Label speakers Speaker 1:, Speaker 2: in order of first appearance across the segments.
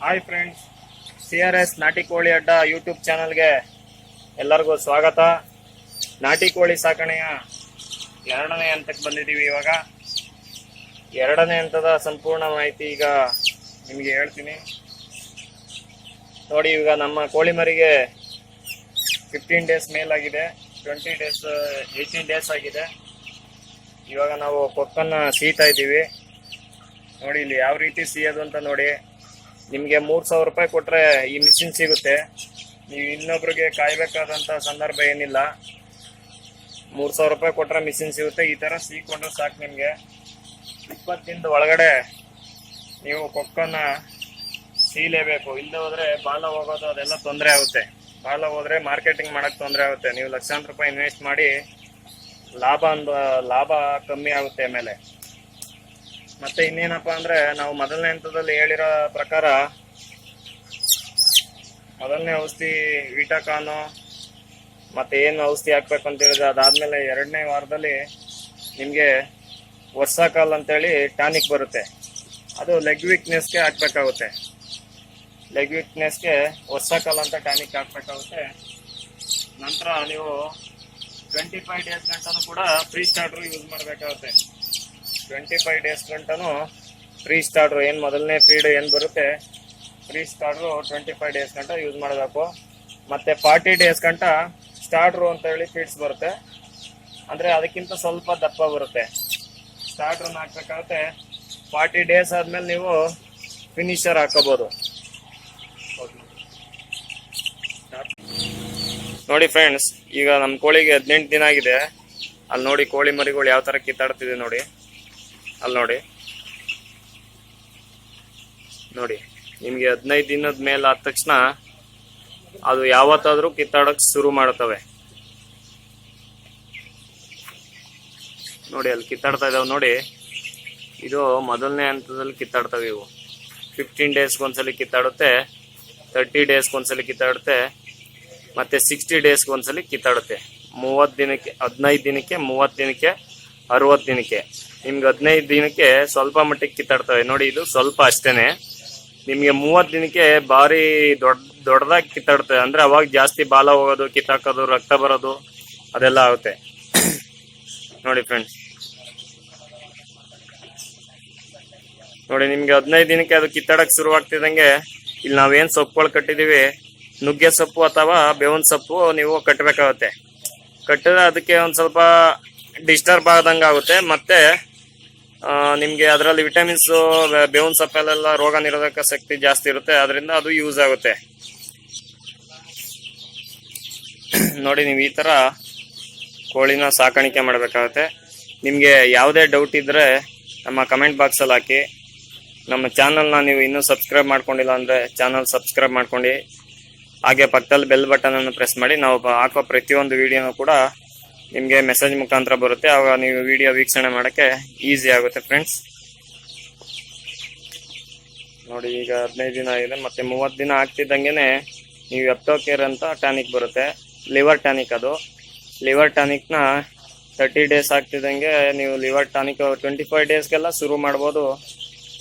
Speaker 1: Hi friends C R S ನಾಟಿ ಕೋಳಿ ಅಡ್ಡ ಯೂಟ್ಯೂಬ್ ಚಾನಲ್ಗೆ ಎಲ್ಲರಿಗೂ ಸ್ವಾಗತ. ನಾಟಿ ಕೋಳಿ ಸಾಕಣೆಯ ಎರಡನೇ ಹಂತಕ್ಕೆ ಬಂದಿದ್ದೀವಿ ಇವಾಗ. ಎರಡನೇ ಹಂತದ ಸಂಪೂರ್ಣ ಮಾಹಿತಿ ಈಗ ನಿಮಗೆ ಹೇಳ್ತೀನಿ. ನೋಡಿ, ಈಗ ನಮ್ಮ ಕೋಳಿ ಮರಿಗೆ ಫಿಫ್ಟೀನ್ ಡೇಸ್ ಮೇಲಾಗಿದೆ ಟ್ವೆಂಟಿ ಡೇಸ್ ಏಯ್ಟೀನ್ ಡೇಸ್ ಆಗಿದೆ. ಇವಾಗ ನಾವು ಕೊಕ್ಕನ್ನು ಸೀತಾ ಇದ್ದೀವಿ. ನೋಡಿ, ಇಲ್ಲಿ ಯಾವ ರೀತಿ ಸಿಯೋದು ಅಂತ ನೋಡಿ. ನಿಮಗೆ ಮೂರು ಸಾವಿರ ರೂಪಾಯಿ ಕೊಟ್ಟರೆ ಈ ಮಿಷಿನ್ ಸಿಗುತ್ತೆ. ನೀವು ಇನ್ನೊಬ್ರಿಗೆ ಕಾಯಬೇಕಾದಂಥ ಸಂದರ್ಭ ಏನಿಲ್ಲ. ಮೂರು ಸಾವಿರ ರೂಪಾಯಿ ಕೊಟ್ಟರೆ ಮಿಷಿನ್ ಸಿಗುತ್ತೆ. ಈ ಥರ ಸಿಕ್ಕೊಂಡ್ರೆ ಸಾಕು ನಿಮಗೆ. ಇಪ್ಪತ್ತಿಂದ ಒಳಗಡೆ ನೀವು ಕೊಕ್ಕನ್ನ ಸೀಲೇಬೇಕು. ಇಲ್ಲದೆ ಹೋದರೆ ಬಾಲ ಹೋಗೋದು ಅದೆಲ್ಲ ತೊಂದರೆ ಆಗುತ್ತೆ. ಬಾಲ ಹೋದ್ರೆ ಮಾರ್ಕೆಟಿಂಗ್ ಮಾಡಕ್ ತೊಂದರೆ ಆಗುತ್ತೆ. ನೀವು ಲಕ್ಷಾಂತರ ರೂಪಾಯಿ ಇನ್ವೆಸ್ಟ್ ಮಾಡಿ ಲಾಭ ಅಂದ, ಲಾಭ ಕಮ್ಮಿ ಆಗುತ್ತೆ ಆಮೇಲೆ ಮತ್ತೆ ಇನ್ನೇನಪ್ಪ ಅಂದ್ರೆ ನಾವು ಮೊದಲನೇ ಹಂತದಲ್ಲಿ ಹೇಳಿರೋ ಪ್ರಕಾರ ಮೊದಲನೇ ಔಷಧಿ ವಿಟಕಾನು ಮತ್ತೆ ಏನು ಔಷಧಿ ಹಾಕ್ಬೇಕು ಅಂತ ಹೇಳಿದ್ರೆ ಅದಾದ್ಮೇಲೆ ಎರಡನೇ ವಾರದಲ್ಲಿ ನಿಮಗೆ ವರ್ಷಕಾಲ್ ಅಂತೇಳಿ ಟಾನಿಕ್ ಬರುತ್ತೆ. ಅದು ಲೆಗ್ ವೀಕ್ನೆಸ್ಗೆ ಹಾಕ್ಬೇಕಾಗುತ್ತೆ. ಲೆಗ್ ವೀಕ್ನೆಸ್ಗೆ ವರ್ಷಕಾಲ್ ಅಂತ ಟಾನಿಕ್ ಹಾಕ್ಬೇಕಾಗುತ್ತೆ. ನಂತರ ನೀವು ಟ್ವೆಂಟಿ ಫೈವ್ ಡೇಸ್ ಗಂಟನೂ ಕೂಡ ಫ್ರೀ ಸ್ಟಾರ್ಟರ್ ಯೂಸ್ ಮಾಡಬೇಕಾಗುತ್ತೆ. ಟ್ವೆಂಟಿ ಫೈವ್ ಡೇಸ್ ಗಂಟನು ಫ್ರೀ ಸ್ಟಾರ್ಟ್ರು ಏನು ಮೊದಲನೇ ಫೀಡ್ ಏನು ಬರುತ್ತೆ pre starter twenty five days ಗಂಟ ಯೂಸ್ ಮಾಡಬೇಕು ಮತ್ತು ಫಾರ್ಟಿ ಡೇಸ್ ಗಂಟ ಸ್ಟಾರ್ಟ್ರು ಅಂತ ಹೇಳಿ ಫೀಡ್ಸ್ ಬರುತ್ತೆ. ಅಂದರೆ ಅದಕ್ಕಿಂತ ಸ್ವಲ್ಪ ದಪ್ಪ ಬರುತ್ತೆ. ಸ್ಟಾರ್ಟ್ರನ್ನ ಹಾಕ್ಬೇಕಾಗುತ್ತೆ. ಫಾರ್ಟಿ ಡೇಸ್ ಆದಮೇಲೆ ನೀವು ಫಿನಿಷರ್ ಹಾಕೋಬೋದು. ನೋಡಿ ಫ್ರೆಂಡ್ಸ್ ಈಗ ನಮ್ಮ ಕೋಳಿಗೆ ಹದಿನೆಂಟು ದಿನ ಆಗಿದೆ. ಅಲ್ಲಿ ನೋಡಿ ಕೋಳಿ ಮರಿಗಳು ಯಾವ ಥರ ಕಿತ್ತಾಡ್ತಿದೆ ನೋಡಿ. ಅಲ್ಲಿ ನೋಡಿ. ನೋಡಿ, ನಿಮಗೆ ಹದಿನೈದು ದಿನದ ಮೇಲೆ ಆದ ತಕ್ಷಣ ಅದು ಯಾವತ್ತಾದ್ರೂ ಕಿತ್ತಾಡಕ್ ಶುರು ಮಾಡ್ತವೆ ನೋಡಿ, ಅಲ್ಲಿ ಕಿತ್ತಾಡ್ತಾ ಇದಾವೆ ನೋಡಿ. ಇದು ಮೊದಲನೇ ಹಂತದಲ್ಲಿ ಕಿತ್ತಾಡ್ತವೆ ಇವು. ಫಿಫ್ಟೀನ್ ಡೇಸ್ಗೆ ಒಂದ್ಸಲಿ ಕಿತ್ತಾಡುತ್ತೆ ತರ್ಟಿ ಡೇಸ್ಗೆ ಒಂದ್ಸಲಿ ಕಿತ್ತಾಡುತ್ತೆ, ಮತ್ತೆ ಸಿಕ್ಸ್ಟಿ ಡೇಸ್ಗೆ ಒಂದ್ಸಲಿ ಕಿತ್ತಾಡುತ್ತೆ. ಮೂವತ್ತು ದಿನಕ್ಕೆ, ಹದಿನೈದು ದಿನಕ್ಕೆ, ಮೂವತ್ತು ದಿನಕ್ಕೆ ಅರವತ್ತು ದಿನಕ್ಕೆ. ನಿಮ್ಗೆ ಹದಿನೈದು ದಿನಕ್ಕೆ ಸ್ವಲ್ಪ ಮಟ್ಟಿಗೆ ಕಿತ್ತಾಡ್ತವೆ. ನೋಡಿ, ಇದು ಸ್ವಲ್ಪ ಅಷ್ಟೇನೆ. ನಿಮಗೆ ಮೂವತ್ತು ದಿನಕ್ಕೆ ಭಾರಿ ದೊಡ್ಡ, ದೊಡ್ಡದಾಗಿ ಕಿತ್ತಾಡ್ತವೆ. ಅಂದ್ರೆ ಅವಾಗ ಜಾಸ್ತಿ ಬಾಲ ಹೋಗೋದು, ಕಿತ್ತಾಕೋದು, ರಕ್ತ ಬರೋದು, ಅದೆಲ್ಲ ಆಗುತ್ತೆ. ನೋಡಿ ಫ್ರೆಂಡ್ಸ್ ನೋಡಿ, ನಿಮ್ಗೆ ಹದಿನೈದು ದಿನಕ್ಕೆ ಅದು ಕಿತ್ತಾಡಕ್ ಶುರುವಾಗ್ತಿದಂಗೆ ಇಲ್ಲಿ ನಾವೇನ್ ಸೊಪ್ಪುಗಳು ಕಟ್ಟಿದೀವಿ, ನುಗ್ಗೆ ಸೊಪ್ಪು ಅಥವಾ ಬೇವಿನ ಸೊಪ್ಪು ನೀವು ಕಟ್ಟಬೇಕಾಗುತ್ತೆ. ಕಟ್ಟಿದ್ರೆ ಅದಕ್ಕೆ ಒಂದು ಸ್ವಲ್ಪ ಡಿಸ್ಟರ್ಬ್ ಆದಂಗೆ ಆಗುತ್ತೆ. ಮತ್ತೆ ನಿಮಗೆ ಅದರಲ್ಲಿ ವಿಟಮಿನ್ಸ್ ಬೇವಿನ ಸೊಪ್ಪಲ್ಲೆಲ್ಲ ರೋಗ ನಿರೋಧಕ ಶಕ್ತಿ ಜಾಸ್ತಿ ಇರುತ್ತೆ. ಅದರಿಂದ ಅದು ಯೂಸ್ ಆಗುತ್ತೆ. ನೋಡಿ, ನೀವು ಈ ತರ ಕೋಳಿನ ಸಾಕಾಣಿಕೆ ಮಾಡಬೇಕಾಗುತ್ತೆ. ನಿಮಗೆ ಯಾವುದೇ ಡೌಟ್ ಇದ್ದರೆ ನಮ್ಮ ಕಮೆಂಟ್ ಬಾಕ್ಸಲ್ಲಿ ಹಾಕಿ. ನಮ್ಮ ಚಾನಲ್ನ ನೀವು ಇನ್ನೂ ಸಬ್ಸ್ಕ್ರೈಬ್ ಮಾಡ್ಕೊಂಡಿಲ್ಲ ಅಂದರೆ ಚಾನಲ್ ಸಬ್ಸ್ಕ್ರೈಬ್ ಮಾಡ್ಕೊಂಡು. ಹಾಗೆ ಪಕ್ಕದಲ್ಲಿ ಬೆಲ್ ಬಟನನ್ನು ಪ್ರೆಸ್ ಮಾಡಿ. ನಾವು ಹಾಕೋ ಪ್ರತಿಯೊಂದು ವಿಡಿಯೋನು ಕೂಡ ನಿಮಗೆ ಮೆಸೇಜ್ ಮುಖಾಂತರ ಬರುತ್ತೆ. ಆವಾಗ ನೀವು ವಿಡಿಯೋ ವೀಕ್ಷಣೆ ಮಾಡೋಕ್ಕೆ ಈಸಿ ಆಗುತ್ತೆ ಫ್ರೆಂಡ್ಸ್ ನೋಡಿ, ಈಗ ಹದಿನೈದು ದಿನ ಆಗಿದೆ. ಮತ್ತೆ ಮೂವತ್ತು ದಿನ ಆಗ್ತಿದ್ದಂಗೆ ನೀವು ಎಪ್ಟೋ ಕೇರ್ ಅಂತ ಟಾನಿಕ್ ಬರುತ್ತೆ. ಲಿವರ್ ಟಾನಿಕ್ ಅದು. ಲಿವರ್ ಟ್ಯಾನಿಕ್ನ ತರ್ಟಿ ಡೇಸ್ ಆಗ್ತಿದ್ದಂಗೆ ನೀವು ಲಿವರ್ ಟಾನಿಕ್ ಟ್ವೆಂಟಿ ಫೈವ್ ಡೇಸ್ಗೆಲ್ಲ ಶುರು ಮಾಡ್ಬೋದು.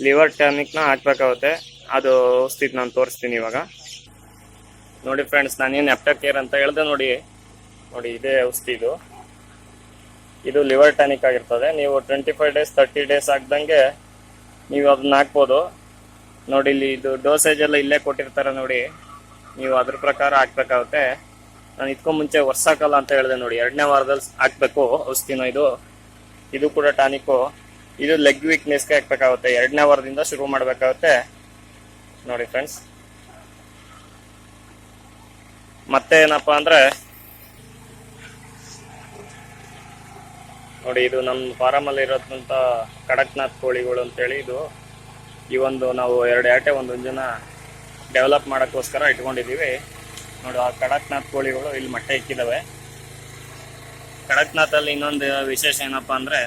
Speaker 1: ಲಿವರ್ ಟ್ಯಾನಿಕ್ನ ಹಾಕ್ಬೇಕಾಗುತ್ತೆ. ಅದು ಔಷಧಿ ನಾನು ತೋರಿಸ್ತೀನಿ ಇವಾಗ. ನೋಡಿ ಫ್ರೆಂಡ್ಸ್ ನಾನೇನು ಎಪ್ಟೋ ಕೇರ್ ಅಂತ ಹೇಳ್ದೆ ನೋಡಿ. ನೋಡಿ, ಇದೇ ಔಷಧಿ ಇದು. ಇದು ಲಿವರ್ ಟಾನಿಕ್ ಆಗಿರ್ತದೆ. ನೀವು twenty five days thirty days ಆಗ್ದಂಗೆ ನೀವು ಅದನ್ನ ಹಾಕ್ಬೋದು. ನೋಡಿ, ಇಲ್ಲಿ ಇದು ಡೋಸೇಜ್ ಎಲ್ಲ ಇಲ್ಲೇ ಕೊಟ್ಟಿರ್ತಾರೆ ನೋಡಿ. ನೀವು ಅದ್ರ ಪ್ರಕಾರ ಹಾಕ್ಬೇಕಾಗುತ್ತೆ. ನಾನು ಇದಕ್ಕೂ ಮುಂಚೆ ವರ್ಷಕಾಲ ಅಂತ ಹೇಳಿದೆ ನೋಡಿ. ಎರಡನೇ ವಾರದಲ್ಲಿ ಹಾಕ್ಬೇಕು ಔಷಧಿನ ಇದು. ಇದು ಕೂಡ ಟಾನಿಕ್ಕು. ಇದು ಲೆಗ್ ವೀಕ್ನೆಸ್ಗೆ ಹಾಕ್ಬೇಕಾಗುತ್ತೆ. ಎರಡನೇ ವಾರದಿಂದ ಶುರು ಮಾಡಬೇಕಾಗುತ್ತೆ. ನೋಡಿ ಫ್ರೆಂಡ್ಸ್ ಮತ್ತೆ ಏನಪ್ಪಾ ಅಂದ್ರೆ ನೋಡಿ, ಇದು ನಮ್ಮ ಫಾರಮಲ್ಲಿ ಇರೋದಂತ ಕಡಕ್ನಾಥ್ ಕೋಳಿಗಳು ಅಂತೇಳಿ ಇದು. ಈ ಒಂದು ನಾವು ಎರಡು ಆಟೆ ಒಂದು ಜನ ಡೆವಲಪ್ ಮಾಡೋಕ್ಕೋಸ್ಕರ ಇಟ್ಕೊಂಡಿದ್ದೀವಿ. ನೋಡಿ, ಆ ಕಡಕ್ನಾಥ್ ಕೋಳಿಗಳು ಇಲ್ಲಿ ಮೊಟ್ಟೆ ಇಕ್ಕಿದಾವೆ. ಕಡಕ್ನಾಥಲ್ಲಿ ಇನ್ನೊಂದು ವಿಶೇಷ ಏನಪ್ಪ ಅಂದರೆ,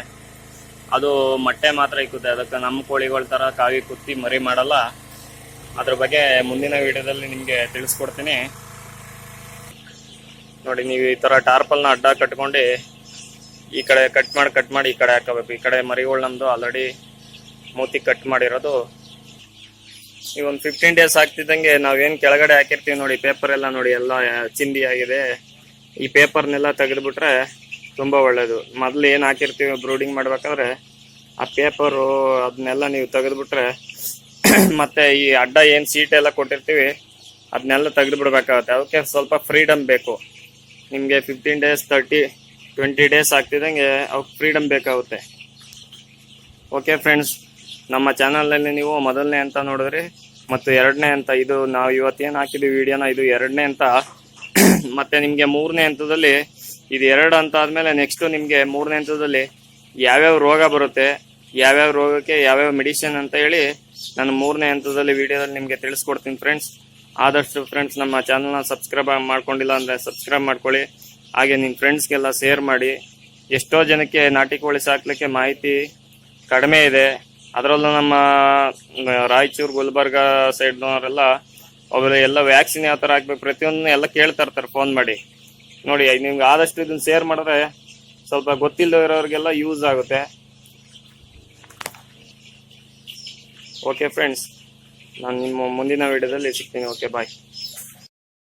Speaker 1: ಅದು ಮೊಟ್ಟೆ ಮಾತ್ರ ಇಕ್ಕುತ್ತೆ. ಅದಕ್ಕೆ ನಮ್ಮ ಕೋಳಿಗಳ ಥರ ಕಾಗಿ ಕುತ್ತಿ ಮರಿ ಮಾಡಲ್ಲ. ಅದ್ರ ಬಗ್ಗೆ ಮುಂದಿನ ವಿಡಿಯೋದಲ್ಲಿ ನಿಮಗೆ ತಿಳಿಸ್ಕೊಡ್ತೀನಿ. ನೋಡಿ, ನೀವು ಈ ಥರ ಟಾರ್ಪಲ್ನ ಅಡ್ಡ ಕಟ್ಕೊಂಡು ಈ ಕಡೆ ಕಟ್ ಮಾಡಿ ಕಟ್ ಮಾಡಿ ಈ ಕಡೆ ಹಾಕಬೇಕು. ಈ ಕಡೆ ಮರಿಗಳು ನಮ್ದು ಆಲ್ರೆಡಿ ಮೂತಿ ಕಟ್ ಮಾಡಿರೋದು. ಈಗ ಒಂದು ಫಿಫ್ಟೀನ್ ಡೇಸ್ ಆಗ್ತಿದ್ದಂಗೆ ನಾವೇನು ಕೆಳಗಡೆ ಹಾಕಿರ್ತೀವಿ ನೋಡಿ ಪೇಪರ್ ಎಲ್ಲ ನೋಡಿ, ಎಲ್ಲ ಚಿಂದಿ ಆಗಿದೆ. ಈ ಪೇಪರ್ನೆಲ್ಲ ತೆಗೆದುಬಿಟ್ರೆ ತುಂಬ ಒಳ್ಳೇದು. ಮೊದಲು ಏನು ಹಾಕಿರ್ತೀವಿ ಬ್ರೂಡಿಂಗ್ ಮಾಡ್ಬೇಕಾದ್ರೆ, ಆ ಪೇಪರು ಅದನ್ನೆಲ್ಲ ನೀವು ತೆಗೆದುಬಿಟ್ರೆ ಮತ್ತೆ ಈ ಅಡ್ಡ ಏನು ಎಲ್ಲ ಕೊಟ್ಟಿರ್ತೀವಿ ಅದನ್ನೆಲ್ಲ ತೆಗೆದು ಬಿಡ್ಬೇಕಾಗತ್ತೆ ಅದಕ್ಕೆ ಸ್ವಲ್ಪ ಫ್ರೀಡಮ್ ಬೇಕು. ನಿಮಗೆ fifteen days thirty twenty days ಆಗ್ತಿದ್ದಂಗೆ ಅವ್ಕೆ ಫ್ರೀಡಮ್ ಬೇಕಾಗುತ್ತೆ. ಓಕೆ ಫ್ರೆಂಡ್ಸ್ ನಮ್ಮ ಚಾನಲಲ್ಲಿ ನೀವು ಮೊದಲನೇ ಅಂತ ನೋಡಿದ್ರಿ, ಮತ್ತು ಎರಡನೇ ಅಂತ ಇದು ನಾವು ಇವತ್ತೇನು ಹಾಕಿದ್ದೀವಿ ವಿಡಿಯೋನ, ಇದು ಎರಡನೇ ಅಂತ. ಮತ್ತು ನಿಮಗೆ ಮೂರನೇ ಹಂತದಲ್ಲಿ ಇದು ಎರಡು ಅಂತ ಆದಮೇಲೆ ನೆಕ್ಸ್ಟು ನಿಮಗೆ ಮೂರನೇ ಹಂತದಲ್ಲಿ ಯಾವ್ಯಾವ ರೋಗ ಬರುತ್ತೆ, ಯಾವ್ಯಾವ ರೋಗಕ್ಕೆ ಯಾವ್ಯಾವ ಮೆಡಿಸಿನ್ ಅಂತ ಹೇಳಿ ನಾನು ಮೂರನೇ ಹಂತದಲ್ಲಿ ವಿಡಿಯೋದಲ್ಲಿ ನಿಮಗೆ ತಿಳಿಸ್ಕೊಡ್ತೀನಿ ಫ್ರೆಂಡ್ಸ್ ಆದಷ್ಟು ಫ್ರೆಂಡ್ಸ್ ನಮ್ಮ ಚಾನಲ್ನ ಸಬ್ಸ್ಕ್ರೈಬ್ ಮಾಡ್ಕೊಂಡಿಲ್ಲ ಅಂದರೆ ಸಬ್ಸ್ಕ್ರೈಬ್ ಮಾಡ್ಕೊಳ್ಳಿ. ಹಾಗೆ ನಿಮ್ಮ ಫ್ರೆಂಡ್ಸ್ಗೆಲ್ಲ ಶೇರ್ ಮಾಡಿ, ಎಷ್ಟೋ ಜನಕ್ಕೆ ನಾಟಿ ಕೋಳಿ ಸಾಕ್ಲಿಕ್ಕೆ ಮಾಹಿತಿ ಕಡಿಮೆ ಇದೆ. ಅದರಲ್ಲೂ ನಮ್ಮ ರಾಯಚೂರು, ಗುಲ್ಬರ್ಗ ಸೈಡ್ನವರೆಲ್ಲ ಅವರು ಎಲ್ಲ ವ್ಯಾಕ್ಸಿನ್ ಯಾವ ಥರ ಹಾಕ್ಬೇಕು ಪ್ರತಿಯೊಂದನ್ನು ಎಲ್ಲ ಕೇಳ್ತಾ ಇರ್ತಾರೆ ಫೋನ್ ಮಾಡಿ. ನೋಡಿ ನಿಮ್ಗೆ ಆದಷ್ಟು ಇದನ್ನು ಶೇರ್ ಮಾಡಿದ್ರೆ ಸ್ವಲ್ಪ ಇರೋರಿಗೆಲ್ಲ ಯೂಸ್ ಆಗುತ್ತೆ. ಓಕೆ ಫ್ರೆಂಡ್ಸ್ ನಾನು ನಿಮ್ಮ ಮುಂದಿನ ವಿಡಿಯೋದಲ್ಲಿ ಸಿಗ್ತೀನಿ. Okay bye